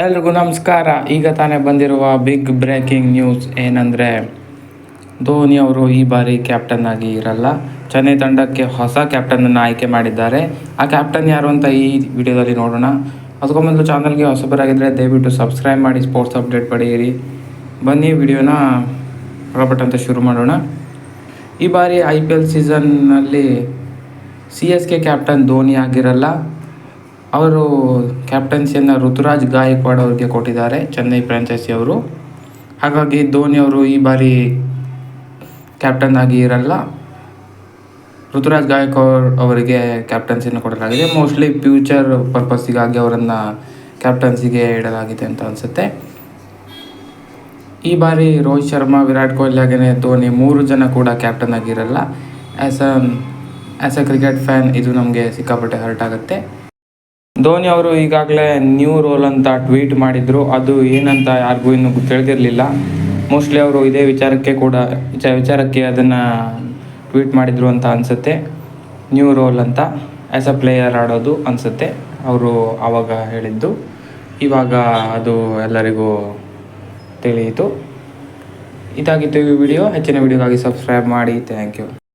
ಎಲ್ರಿಗೂ ನಮಸ್ಕಾರ. ಈಗ ತಾನೇ ಬಂದಿರುವ ಬಿಗ್ ಬ್ರೇಕಿಂಗ್ ನ್ಯೂಸ್ ಏನಂದರೆ, ಧೋನಿ ಅವರು ಈ ಬಾರಿ ಕ್ಯಾಪ್ಟನ್ ಆಗಿ ಇರಲ್ಲ. ಚೆನ್ನೈ ತಂಡಕ್ಕೆ ಹೊಸ ಕ್ಯಾಪ್ಟನನ್ನು ಆಯ್ಕೆ ಮಾಡಿದ್ದಾರೆ. ಆ ಕ್ಯಾಪ್ಟನ್ ಯಾರು ಅಂತ ಈ ವಿಡಿಯೋದಲ್ಲಿ ನೋಡೋಣ. ಮೊದಲು ಚಾನಲ್ಗೆ ಹೊಸಬರಾಗಿದ್ದರೆ ದಯವಿಟ್ಟು ಸಬ್ಸ್ಕ್ರೈಬ್ ಮಾಡಿ ಸ್ಪೋರ್ಟ್ಸ್ ಅಪ್ಡೇಟ್ ಪಡೆಯಿರಿ. ಬನ್ನಿ, ವಿಡಿಯೋನ ಅಂತ ಶುರು ಮಾಡೋಣ. ಈ ಬಾರಿ I P L ಸೀಸನ್ನಲ್ಲಿ C S K captain Dhoni ಆಗಿರಲ್ಲ. ಅವರು ಕ್ಯಾಪ್ಟನ್ಸಿಯನ್ನು ಋತುರಾಜ್ ಗಾಯಕ್ವಾಡ್ ಅವರಿಗೆ ಕೊಟ್ಟಿದ್ದಾರೆ, ಚೆನ್ನೈ ಫ್ರಾಂಚೈಸಿ ಅವರು ಹಾಗಾಗಿ ಧೋನಿ ಅವರು ಈ ಬಾರಿ ಕ್ಯಾಪ್ಟನ್ ಆಗಿ ಇರಲ್ಲ. ಋತುರಾಜ್ ಗಾಯಕ್ವಾಡ್ ಅವರಿಗೆ ಕ್ಯಾಪ್ಟನ್ಸಿಯನ್ನು ಕೊಡಲಾಗಿದೆ. ಮೋಸ್ಟ್ಲಿ ಫ್ಯೂಚರ್ ಪರ್ಪಸ್ಸಿಗಾಗಿ ಅವರನ್ನು ಕ್ಯಾಪ್ಟನ್ಸಿಗೆ ಇಡಲಾಗಿದೆ ಅಂತ ಅನಿಸುತ್ತೆ. ಈ ಬಾರಿ ರೋಹಿತ್ ಶರ್ಮಾ, ವಿರಾಟ್ ಕೊಹ್ಲಿ ಹಾಗೆಯೇ ಧೋನಿ ಮೂರು ಜನ ಕೂಡ ಕ್ಯಾಪ್ಟನ್ ಆಗಿರಲ್ಲ. As a as a cricket fan ಇದು ನಮಗೆ ಸಿಕ್ಕಾಪಟ್ಟೆ ಹರ್ಟ್ ಆಗುತ್ತೆ. ಧೋನಿ ಅವರು ಈಗಾಗಲೇ ನ್ಯೂ ರೋಲ್ ಅಂತ ಟ್ವೀಟ್ ಮಾಡಿದ್ರು. ಅದು ಏನಂತ ಯಾರಿಗೂ ಇನ್ನೂ ತಿಳಿದಿರಲಿಲ್ಲ. ಮೋಸ್ಟ್ಲಿ ಅವರು ಇದೇ ವಿಚಾರಕ್ಕೆ ಕೂಡ, ವಿಚ, ವಿಚಾರಕ್ಕೆ ಅದನ್ನು ಟ್ವೀಟ್ ಮಾಡಿದರು ಅಂತ ಅನಿಸುತ್ತೆ. ನ್ಯೂ ರೋಲ್ ಅಂತ ಆ್ಯಸ್ ಅ ಪ್ಲೇಯರ್ ಆಡೋದು ಅನಿಸುತ್ತೆ. ಅವರು ಆವಾಗ ಹೇಳಿದ್ದು. ಇವಾಗ ಅದು ಎಲ್ಲರಿಗೂ ತಿಳಿಯಿತು. ಇದಾಗಿತ್ತು ಈ ವಿಡಿಯೋ ಹೆಚ್ಚಿನ ವಿಡಿಯೋಗಾಗಿ ಸಬ್ಸ್ಕ್ರೈಬ್ ಮಾಡಿ. Thank you